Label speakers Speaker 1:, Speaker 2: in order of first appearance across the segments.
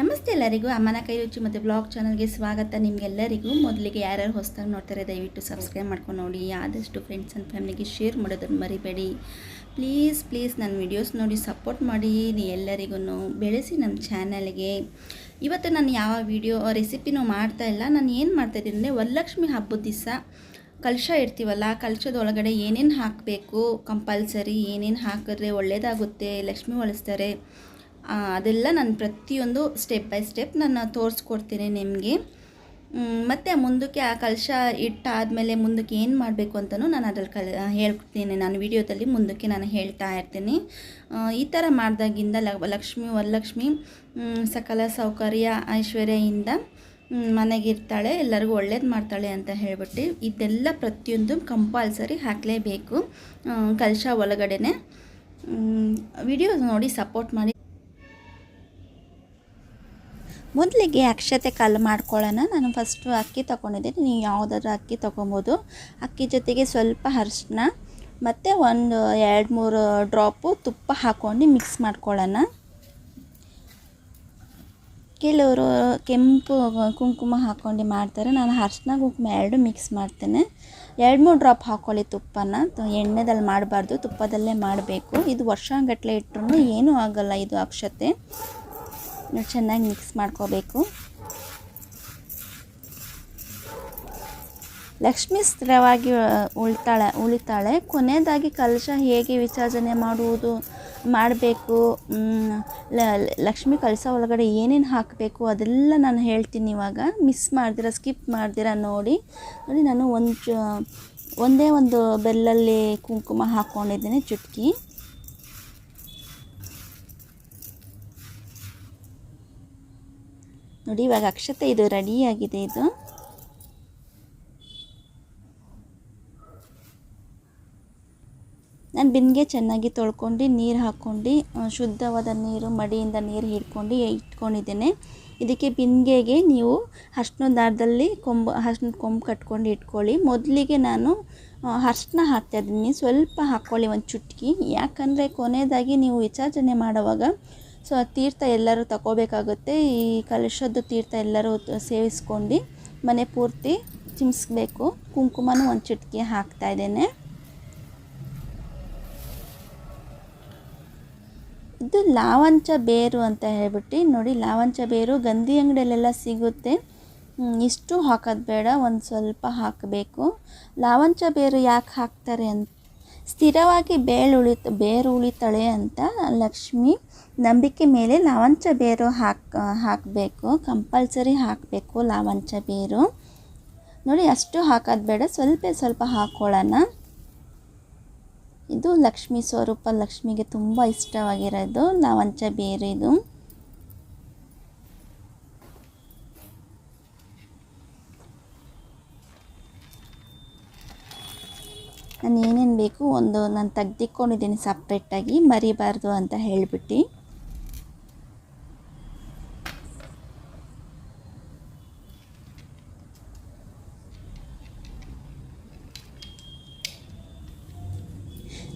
Speaker 1: ನಮಸ್ತೆ ಎಲ್ಲರಿಗೂ ಅಮ್ಮನ ಕೈ ರುಚಿ ಮತ್ತು ಬ್ಲಾಗ್ ಚಾನಲ್ಗೆ ಸ್ವಾಗತ. ನಿಮಗೆಲ್ಲರಿಗೂ ಮೊದಲಿಗೆ ಯಾರ್ಯಾರು ಹೊಸದಾಗಿ ನೋಡ್ತಾರೆ ದಯವಿಟ್ಟು ಸಬ್ಸ್ಕ್ರೈಬ್ ಮಾಡ್ಕೊಂಡು ನೋಡಿ. ಆದಷ್ಟು ಫ್ರೆಂಡ್ಸ್ ಆ್ಯಂಡ್ ಫ್ಯಾಮಿಲಿಗೆ ಶೇರ್ ಮಾಡೋದನ್ನು ಮರಿಬೇಡಿ. ಪ್ಲೀಸ್ ಪ್ಲೀಸ್ ನನ್ನ ವಿಡಿಯೋಸ್ ನೋಡಿ ಸಪೋರ್ಟ್ ಮಾಡಿ. ನೀ ಎಲ್ಲರಿಗೂ ಬೆಳೆಸಿ ನಮ್ಮ ಚಾನಲ್ಗೆ. ಇವತ್ತು ನಾನು ಯಾವ ವಿಡಿಯೋ ರೆಸಿಪಿನೂ ಮಾಡ್ತಾ ಇಲ್ಲ. ನಾನು ಏನು ಮಾಡ್ತಾಯಿದ್ದೀನಿ ಅಂದರೆ ವರಲಕ್ಷ್ಮಿ ಹಬ್ಬದ ದಿವಸ ಕಲಶ ಇಡ್ತೀವಲ್ಲ ಕಲಶದ ಒಳಗಡೆ ಏನೇನು ಹಾಕಬೇಕು? ಕಂಪಲ್ಸರಿ ಏನೇನು ಹಾಕಿದ್ರೆ ಒಳ್ಳೆಯದಾಗುತ್ತೆ ಲಕ್ಷ್ಮಿ ಒಲಿಸ್ತಾರೆ ಆ, ಅದೆಲ್ಲ ನಾನು ಪ್ರತಿಯೊಂದು ಸ್ಟೆಪ್ ಬೈ ಸ್ಟೆಪ್ ನಾನು ತೋರಿಸ್ಕೊಡ್ತೀನಿ ನಿಮಗೆ. ಮತ್ತು ಮುಂದಕ್ಕೆ ಆ ಕಲಶ ಇಟ್ಟಾದಮೇಲೆ ಮುಂದಕ್ಕೆ ಏನು ಮಾಡಬೇಕು ಅಂತಲೂ ನಾನು ಅದ್ರಲ್ಲಿ ಕಲ್ ಹೇಳ್ತೀನಿ. ನಾನು ವಿಡಿಯೋದಲ್ಲಿ ಮುಂದಕ್ಕೆ ನಾನು ಹೇಳ್ತಾ ಇರ್ತೀನಿ. ಈ ಥರ ಮಾಡಿದಾಗಿಂದ ಲಕ್ಷ್ಮಿ, ವರಲಕ್ಷ್ಮಿ ಸಕಲ ಸೌಕರ್ಯ ಐಶ್ವರ್ಯದಿಂದ ಮನೆಗಿರ್ತಾಳೆ ಎಲ್ಲರಿಗೂ ಒಳ್ಳೇದು ಮಾಡ್ತಾಳೆ ಅಂತ ಹೇಳ್ಬಿಟ್ಟು ಇದೆಲ್ಲ ಪ್ರತಿಯೊಂದು ಕಂಪಲ್ಸರಿ ಹಾಕಲೇಬೇಕು. ಕಲಶ ಒಳಗಡೆ ವಿಡಿಯೋ ನೋಡಿ ಸಪೋರ್ಟ್ ಮಾಡಿ. ಮೊದಲಿಗೆ ಅಕ್ಷತೆ ಕಾಲು ಮಾಡ್ಕೊಳ್ಳೋಣ. ನಾನು ಫಸ್ಟು ಅಕ್ಕಿ ತೊಗೊಂಡಿದ್ದೀನಿ ನೀವು ಯಾವುದಾದ್ರೂ ಅಕ್ಕಿ ತೊಗೊಬೋದು. ಅಕ್ಕಿ ಜೊತೆಗೆ ಸ್ವಲ್ಪ ಅರಿಶಿನ ಮತ್ತು ಒಂದು ಎರಡು ಮೂರು ಡ್ರಾಪು ತುಪ್ಪ ಹಾಕ್ಕೊಂಡು ಮಿಕ್ಸ್ ಮಾಡ್ಕೊಳ್ಳೋಣ. ಕೆಲವರು ಕೆಂಪು ಕುಂಕುಮ ಹಾಕ್ಕೊಂಡು ಮಾಡ್ತಾರೆ. ನಾನು ಅರ್ಶಿನ ಕುಂಕುಮ ಎರಡು ಮಿಕ್ಸ್ ಮಾಡ್ತೇನೆ. ಎರಡು ಮೂರು ಡ್ರಾಪ್ ಹಾಕ್ಕೊಳ್ಳಿ ತುಪ್ಪನ. ಎಣ್ಣೆದಲ್ಲಿ ಮಾಡಬಾರ್ದು. ತುಪ್ಪದಲ್ಲೇ ಮಾಡಬೇಕು. ಇದು ವರ್ಷಗಟ್ಟಲೆ ಇಟ್ಟರು ಏನೂ ಆಗೋಲ್ಲ ಇದು ಅಕ್ಷತೆ. ಚೆನ್ನಾಗಿ ಮಿಕ್ಸ್ ಮಾಡ್ಕೋಬೇಕು. ಲಕ್ಷ್ಮೀ ಸ್ಥಿರವಾಗಿ ಉಳ್ತಾಳೆ, ಉಳಿತಾಳೆ. ಕೊನೆಯದಾಗಿ ಕಲಶ ಹೇಗೆ ವಿಸರ್ಜನೆ ಮಾಡುವುದು, ಮಾಡಬೇಕು ಲಕ್ಷ್ಮಿ ಕಲಶ ಒಳಗಡೆ ಏನೇನು ಹಾಕಬೇಕು ಅದೆಲ್ಲ ನಾನು ಹೇಳ್ತೀನಿ ಇವಾಗ. ಮಿಸ್ ಮಾಡ್ದಿರ ಸ್ಕಿಪ್ ಮಾಡ್ದಿರ ನೋಡಿ. ನೋಡಿ ನಾನು ಒಂದು ಒಂದೇ ಒಂದು ಬೆಲ್ಲಲ್ಲಿ ಕುಂಕುಮ ಹಾಕ್ಕೊಂಡಿದ್ದೀನಿ ಚುಟ್ಕಿ. ನೋಡಿ, ಇವಾಗ ಅಕ್ಷತೆ ಇದು ರೆಡಿಯಾಗಿದೆ ಇದು. ನಾನು ಬಿಂದಿಗೆ ಚೆನ್ನಾಗಿ ತೊಳ್ಕೊಂಡು ನೀರು ಹಾಕ್ಕೊಂಡು ಶುದ್ಧವಾದ ನೀರು, ಮಡಿಯಿಂದ ನೀರು ಹಿಡ್ಕೊಂಡು ಇಟ್ಕೊಂಡಿದ್ದೇನೆ. ಇದಕ್ಕೆ ಬಿಂದಿಗೆಗೆ ನೀವು ಅರ್ಶಿನ ದಾರದಲ್ಲಿ ಕೊಂಬು ಅರ್ಶಿನ ಕೊಂಬು ಕಟ್ಕೊಂಡು ಇಟ್ಕೊಳ್ಳಿ. ಮೊದಲಿಗೆ ನಾನು ಅರ್ಶನ ಹಾಕ್ತಾಯಿದ್ದೀನಿ ಸ್ವಲ್ಪ ಹಾಕ್ಕೊಳ್ಳಿ ಒಂದು ಚುಟ್ಕಿ. ಯಾಕಂದರೆ ಕೊನೆಯದಾಗಿ ನೀವು ವಿಸರ್ಜನೆ ಮಾಡುವಾಗ ಸೊ ಆ ತೀರ್ಥ ಎಲ್ಲರೂ ತಗೋಬೇಕಾಗುತ್ತೆ ಈ ಕಲಶದ ತೀರ್ಥ ಎಲ್ಲರೂ ಸೇವಿಸ್ಕೊಂಡು ಮನೆ ಪೂರ್ತಿ ಚಿಮ್ಸ್ಬೇಕು ಕುಂಕುಮನೂ ಒಂದು ಚಿಟಿಕೆ ಹಾಕ್ತಾ ಇದ್ದೇನೆ. ಇದು ಲಾವಂಚ ಬೇರು ಅಂತ ಹೇಳ್ಬಿಟ್ಟು, ನೋಡಿ ಲಾವಂಚ ಬೇರು ಗಂಧಿ ಅಂಗಡಿಯಲ್ಲೆಲ್ಲ ಸಿಗುತ್ತೆ. ಇಷ್ಟು ಹಾಕೋದು ಬೇಡ, ಒಂದು ಸ್ವಲ್ಪ ಹಾಕಬೇಕು. ಲಾವಂಚ ಬೇರು ಯಾಕೆ ಹಾಕ್ತಾರೆ ಅಂತ ಸ್ಥಿರವಾಗಿ ಬೇಳು ಉಳಿತ, ಬೇರು ಉಳಿತಾಳೆ ಅಂತ ಲಕ್ಷ್ಮಿ ನಂಬಿಕೆ ಮೇಲೆ ಲಾವಂಚ ಬೇರು ಹಾಕ್, ಹಾಕಬೇಕು, ಕಂಪಲ್ಸರಿ ಹಾಕಬೇಕು ಲಾವಂಚ ಬೇರು. ನೋಡಿ, ಅಷ್ಟು ಹಾಕೋದು ಬೇಡ, ಸ್ವಲ್ಪ ಸ್ವಲ್ಪ ಹಾಕ್ಕೊಳ್ಳೋಣ ಇದು ಲಕ್ಷ್ಮಿ ಸ್ವರೂಪ, ಲಕ್ಷ್ಮಿಗೆ ತುಂಬ ಇಷ್ಟವಾಗಿರೋದು ಲಾವಂಚ ಬೇರು ಇದು ನಾನು ಏನೇನು ಬೇಕು ಒಂದು ನಾನು ತೆಗ್ದಿಕ್ಕೊಂಡಿದ್ದೀನಿ ಸಪ್ರೇಟಾಗಿ, ಮರಿಬಾರ್ದು ಅಂತ ಹೇಳಿಬಿಟ್ಟು.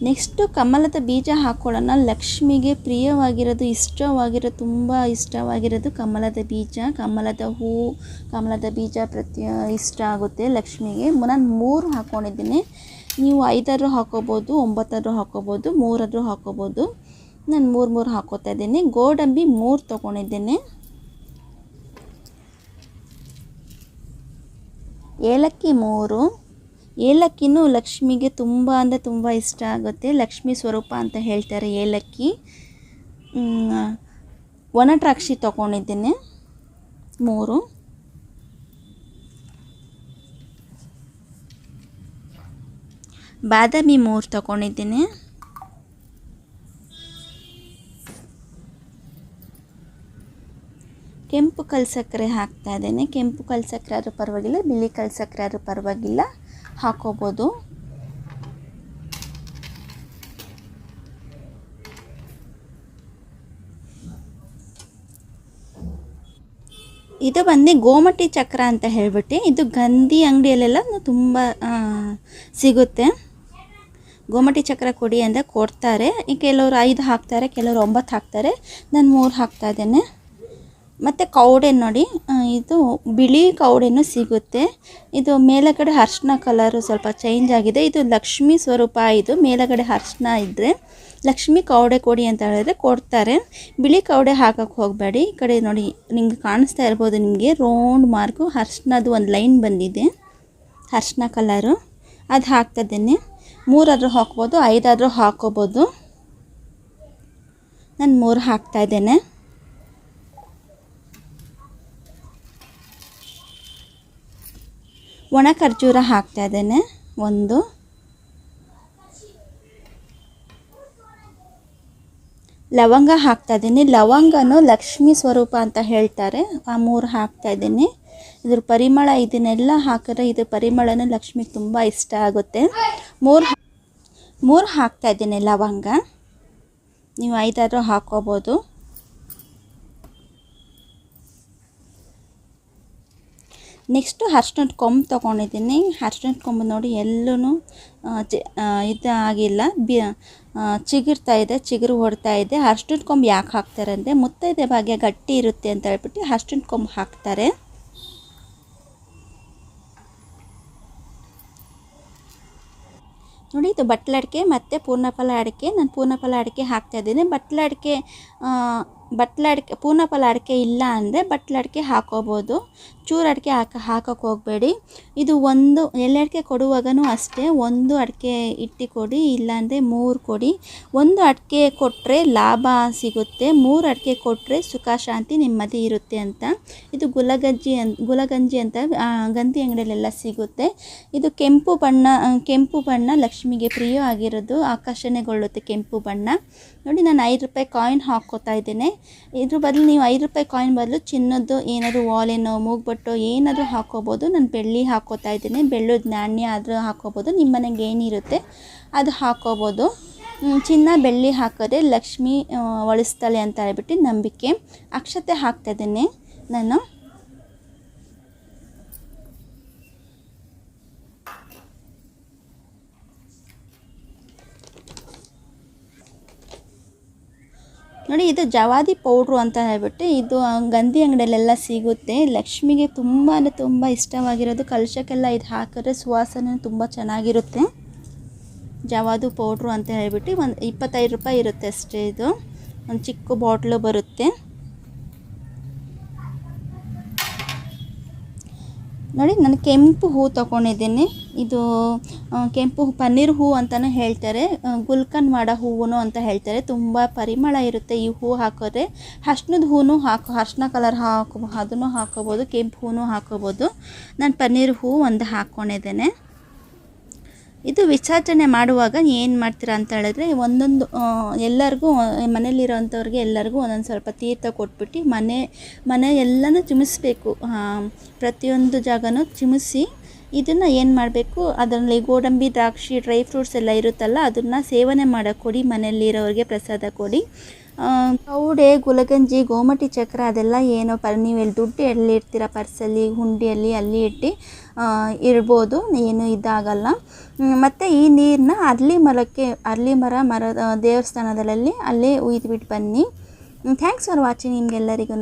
Speaker 1: ನೆಕ್ಸ್ಟು ಕಮಲದ ಬೀಜ ಹಾಕ್ಕೊಳ್ಳೋಣ ಲಕ್ಷ್ಮಿಗೆ ಪ್ರಿಯವಾಗಿರೋದು, ಇಷ್ಟವಾಗಿರೋದು, ತುಂಬ ಇಷ್ಟವಾಗಿರೋದು ಕಮಲದ ಬೀಜ. ಕಮಲದ ಹೂ, ಕಮಲದ ಬೀಜ ಪ್ರತಿ ಇಷ್ಟ ಆಗುತ್ತೆ ಲಕ್ಷ್ಮಿಗೆ. ನಾನು ಮೂರು ಹಾಕ್ಕೊಂಡಿದ್ದೀನಿ ನೀವು ಐದರ ಹಾಕೋಬೋದು ಒಂಬತ್ತಾದರೂ ಹಾಕೋಬೋದು ಮೂರಾದರೂ ಹಾಕೋಬೋದು. ನಾನು ಮೂರು ಮೂರು ಹಾಕೋತಾ ಇದ್ದೀನಿ. ಗೋಡಂಬಿ ಮೂರು ತೊಗೊಂಡಿದ್ದೇನೆ. ಏಲಕ್ಕಿ ಮೂರು. ಏಲಕ್ಕಿನೂ ಲಕ್ಷ್ಮಿಗೆ ತುಂಬ ಅಂದರೆ ತುಂಬ ಇಷ್ಟ ಆಗುತ್ತೆ. ಲಕ್ಷ್ಮಿ ಸ್ವರೂಪ ಅಂತ ಹೇಳ್ತಾರೆ ಏಲಕ್ಕಿ. ಒಣ ದ್ರಾಕ್ಷಿ ತೊಗೊಂಡಿದ್ದೀನಿ. ಮೂರು. ಬಾದಾಮಿ ಮೂರು ತಗೊಂಡಿದ್ದೀನಿ. ಕೆಂಪು ಕಲ್ಸಕ್ಕರೆ ಹಾಕ್ತಾ ಇದ್ದೇನೆ. ಕೆಂಪು ಕಲ್ಸಕ್ಕರೆ ಆದರೂ ಪರವಾಗಿಲ್ಲ, ಬಿಳಿ ಕಲ್ಸಕ್ಕರೆ ಆದರೂ ಪರವಾಗಿಲ್ಲ. ಹಾಕೋಬೋದು. ಇದು ಬಂದು ಗೋಮಟಿ ಚಕ್ರ ಅಂತ ಹೇಳ್ಬಿಟ್ಟು, ಇದು ಗಂಧಿ ಅಂಗಡಿಯಲ್ಲೆಲ್ಲ ತುಂಬ ಸಿಗುತ್ತೆ. ಗೋಮಟಿ ಚಕ್ರ ಕೊಡಿ ಅಂತ ಕೊಡ್ತಾರೆ. ಕೆಲವರು ಐದು ಹಾಕ್ತಾರೆ, ಕೆಲವರು ಒಂಬತ್ತು ಹಾಕ್ತಾರೆ. ನಾನು ಮೂರು ಹಾಕ್ತಾ ಇದ್ದೇನೆ. ಮತ್ತು ಕೌಡೆ ನೋಡಿ ಇದು ಬಿಳಿ ಕೌಡೆನೂ ಸಿಗುತ್ತೆ. ಇದು ಮೇಲಗಡೆ ಅರ್ಶಿನ ಕಲರು ಸ್ವಲ್ಪ ಚೇಂಜ್ ಆಗಿದೆ. ಇದು ಲಕ್ಷ್ಮೀ ಸ್ವರೂಪ ಇದು. ಮೇಲಗಡೆ ಅರ್ಶಿನ ಇದ್ದರೆ ಲಕ್ಷ್ಮಿ ಕೌಡೆ ಕೊಡಿ ಅಂತ ಹೇಳಿದ್ರೆ ಕೊಡ್ತಾರೆ. ಬಿಳಿ ಕೌಡೆ ಹಾಕಕ್ಕೆ ಹೋಗಬೇಡಿ. ಈ ಕಡೆ ನೋಡಿ, ನಿಮ್ಗೆ ಕಾಣಿಸ್ತಾ ಇರ್ಬೋದು ನಿಮಗೆ ರೌಂಡ್ ಮಾರ್ಕು ಅರ್ಶಿನದು ಒಂದು ಲೈನ್ ಬಂದಿದೆ. ಅರ್ಶಿನ ಕಲರು ಅದು ಹಾಕ್ತಿದ್ದೀನಿ ಮೂರಾದರೂ ಹಾಕ್ಬೋದು, ಐದಾದರೂ ಹಾಕೋಬೋದು. ನಾನು ಮೂರು ಹಾಕ್ತಾ ಇದ್ದೇನೆ. ಒಣ ಖರ್ಜೂರ ಹಾಕ್ತಾ ಇದ್ದೇನೆ, ಒಂದು. ಲವಂಗ ಹಾಕ್ತಾ ಇದ್ದೀನಿ. ಲವಂಗನೂ ಲಕ್ಷ್ಮೀ ಸ್ವರೂಪ ಅಂತ ಹೇಳ್ತಾರೆ. ಆ ಮೂರು ಹಾಕ್ತಾ ಇದ್ದೀನಿ. ಇದ್ರ ಪರಿಮಳ ಇದನ್ನೆಲ್ಲ ಹಾಕಿದ್ರೆ ಇದ್ರ ಪರಿಮಳನೂ ಲಕ್ಷ್ಮಿಗೆ ತುಂಬ ಇಷ್ಟ ಆಗುತ್ತೆ. ಮೂರು ಮೂರು ಹಾಕ್ತಾ ಇದ್ದೀನಿ ಲವಂಗ. ನೀವು ಐದಾದರೂ ಹಾಕೋಬೋದು. ನೆಕ್ಸ್ಟು ಅರ್ಶಿನದ ಕೊಂಬು ತೊಗೊಂಡಿದ್ದೀನಿ. ಅರ್ಶಿನದ ಕೊಂಬು ನೋಡಿ ಎಲ್ಲೂ ಇದು ಆಗಿಲ್ಲ ಬಿ ಚಿಗುರ್ತಾ ಇದೆ, ಚಿಗುರು ಹೊಡ್ತಾ ಇದೆ. ಅರ್ಶಿನದ ಕೊಂಬು ಯಾಕೆ ಹಾಕ್ತಾರೆ ಅಂದರೆ ಮುತ್ತೈದೆ ಭಾಗ್ಯ ಗಟ್ಟಿ ಇರುತ್ತೆ ಅಂತ ಹೇಳ್ಬಿಟ್ಟು ಅರ್ಶಿನದ ಕೊಂಬು ಹಾಕ್ತಾರೆ. ನೋಡಿ ಇದು ಬಟ್ಲ ಅಡಿಕೆ ಮತ್ತು ಪೂರ್ಣಫಲ ಅಡಿಕೆ. ನಾನು ಪೂರ್ಣಫಲ ಅಡಿಕೆ ಹಾಕ್ತಾ ಇದ್ದೀನಿ. ಬಟ್ಲ ಅಡಿಕೆ ಬಟ್ಲ ಅಡಿಕೆ ಪೂರ್ಣಫಲ ಅಡಿಕೆ ಇಲ್ಲ ಅಂದರೆ ಬಟ್ಲ ಅಡಿಕೆ ಹಾಕೋಬೋದು. ಚೂರು ಅಡಿಕೆ ಹಾಕ, ಹಾಕೋಕೆ ಹೋಗಬೇಡಿ. ಇದು ಒಂದು ಎಲೆ ಅಡಿಕೆ ಕೊಡುವಾಗನೂ ಅಷ್ಟೇ ಒಂದು ಅಡಿಕೆ ಇಟ್ಟು ಕೊಡಿ, ಇಲ್ಲಾಂದರೆ ಮೂರು ಕೊಡಿ. ಒಂದು ಅಡಿಕೆ ಕೊಟ್ಟರೆ ಲಾಭ ಸಿಗುತ್ತೆ, ಮೂರು ಅಡಿಕೆ ಕೊಟ್ಟರೆ ಸುಖ, ಶಾಂತಿ, ನೆಮ್ಮದಿ ಇರುತ್ತೆ ಅಂತ. ಇದು ಗುಲಗಂಜಿ ಅನ್, ಗುಲಗಂಜಿ ಅಂತ ಗಂಧಿ ಅಂಗಡಿಯಲ್ಲೆಲ್ಲ ಸಿಗುತ್ತೆ. ಇದು ಕೆಂಪು ಬಣ್ಣ ಕೆಂಪು ಬಣ್ಣ ಲಕ್ಷ್ಮಿಗೆ ಪ್ರಿಯ ಆಗಿರೋದು ಆಕರ್ಷಣೆಗೊಳ್ಳುತ್ತೆ ಕೆಂಪು ಬಣ್ಣ. ನೋಡಿ, ನಾನು ಐದು ರೂಪಾಯಿ ಕಾಯಿನ್ ಹಾಕ್ಕೋತಾ ಇದ್ದೇನೆ. ಇದ್ರ ಬದಲು ನೀವು ಐದು ರೂಪಾಯಿ ಕಾಯಿನ್ ಬದಲು ಚಿನ್ನದ್ದು ಏನಾದರೂ ವಾಲೆನೋ ಮೂಗ್ಬಟ್ಟು ಏನಾದರೂ ಹಾಕೋಬೋದು ನಾನು ಬೆಳ್ಳಿ ಹಾಕ್ಕೋತಾ ಇದ್ದೇನೆ. ಬೆಳ್ಳದ ನಾಣ್ಯ ಆದರೂ ಹಾಕೋಬೋದು ನಿಮ್ಮ ಮನೆಗೆ ಏನಿರುತ್ತೆ ಅದು ಹಾಕೋಬೋದು ಚಿನ್ನ ಬೆಳ್ಳಿ ಹಾಕಿದ್ರೆ ಲಕ್ಷ್ಮಿ ಒಳಿಸ್ತಾಳೆ ಅಂತ ಹೇಳ್ಬಿಟ್ಟು ನಂಬಿಕೆ. ಅಕ್ಷತೆ ಹಾಕ್ತಾ ಇದ್ದೇನೆ ನಾನು. ನೋಡಿ, ಇದು ಜವಾದಿ ಪೌಡ್ರು ಅಂತ ಹೇಳ್ಬಿಟ್ಟು ಇದು ಗಂಧಿ ಅಂಗಡಿಯಲ್ಲೆಲ್ಲ ಸಿಗುತ್ತೆ. ಲಕ್ಷ್ಮಿಗೆ ತುಂಬ ಅಂದರೆ ತುಂಬ ಇಷ್ಟವಾಗಿರೋದು ಕಲಶಕ್ಕೆಲ್ಲ ಇದು ಹಾಕಿದ್ರೆ ಸುವಾಸನೆ ತುಂಬ ಚೆನ್ನಾಗಿರುತ್ತೆ. ಜವಾದು ಪೌಡ್ರು ಅಂತ ಹೇಳ್ಬಿಟ್ಟು ಒಂದು ಇಪ್ಪತ್ತೈದು ರೂಪಾಯಿ ಇರುತ್ತೆ ಅಷ್ಟೇ ಇದು. ಒಂದು ಚಿಕ್ಕ ಬಾಟ್ಲು ಬರುತ್ತೆ. ನೋಡಿ, ನಾನು ಕೆಂಪು ಹೂ ತೊಗೊಂಡಿದ್ದೀನಿ. ಇದು ಕೆಂಪು ಪನ್ನೀರ್ ಹೂ ಅಂತಲೂ ಹೇಳ್ತಾರೆ. ಗುಲ್ಕನ್ ಮಾಡೋ ಹೂವು ಅಂತ ಹೇಳ್ತಾರೆ. ತುಂಬ ಪರಿಮಳ ಇರುತ್ತೆ ಈ ಹೂ ಹಾಕಿದ್ರೆ ಅರ್ಶಿನದ ಹೂನು ಹಾಕೋ ಅರ್ಶಿನ ಕಲರ್ ಹಾಕೋ, ಅದನ್ನು ಹಾಕೋಬೋದು, ಕೆಂಪು ಹೂನು ಹಾಕೋಬೋದು. ನಾನು ಪನ್ನೀರ್ ಹೂ ಒಂದು ಹಾಕ್ಕೊಂಡಿದ್ದೇನೆ ಇದು ವಿಸರ್ಜನೆ ಮಾಡುವಾಗ ಏನು ಮಾಡ್ತೀರಾ ಅಂತ ಹೇಳಿದ್ರೆ ಒಂದೊಂದು ಎಲ್ಲರಿಗೂ ಮನೇಲಿರೋಂಥವ್ರಿಗೆ ಎಲ್ಲರಿಗೂ ಒಂದೊಂದು ಸ್ವಲ್ಪ ತೀರ್ಥ ಕೊಟ್ಬಿಟ್ಟು ಮನೆ ಮನೆ ಎಲ್ಲನೂ ಚಿಮಿಸ್ಬೇಕು. ಪ್ರತಿಯೊಂದು ಜಾಗನೂ ಚಿಮಿಸಿ ಇದನ್ನು ಏನು ಮಾಡಬೇಕು, ಅದರಲ್ಲಿ ಗೋಡಂಬಿ, ದ್ರಾಕ್ಷಿ, ಡ್ರೈ ಫ್ರೂಟ್ಸ್ ಎಲ್ಲ ಇರುತ್ತಲ್ಲ, ಅದನ್ನು ಸೇವನೆ ಮಾಡೋಕ್ಕೆ ಕೊಡಿ, ಮನೆಯಲ್ಲಿರೋರಿಗೆ ಪ್ರಸಾದ ಕೊಡಿ. ಕೌಡೆ, ಗುಲಗಂಜಿ ಗೋಮಟಿ ಚಕ್ರ ಅದೆಲ್ಲ ಏನೋ ಪರ್ ನೀವು ಎಲ್ಲಿ ದುಡ್ಡು ಎಲ್ಲಿ ಇಡ್ತೀರ ಪರ್ಸಲ್ಲಿ, ಹುಂಡಿಯಲ್ಲಿ ಅಲ್ಲಿ ಇಟ್ಟು ಇರ್ಬೋದು ಏನು ಇದಾಗಲ್ಲ. ಮತ್ತು ಈ ನೀರನ್ನ ಅರ್ಲಿ ಮರಕ್ಕೆ ಅರ್ಲಿ ಮರ ಮರ ದೇವಸ್ಥಾನದಲ್ಲಿ ಅಲ್ಲೇ ಉಯ್ದುಬಿಟ್ಟು ಬನ್ನಿ. ಥ್ಯಾಂಕ್ಸ್ ಫಾರ್ ವಾಚಿಂಗ್ ನಿಮ್ಗೆಲ್ಲರಿಗೂ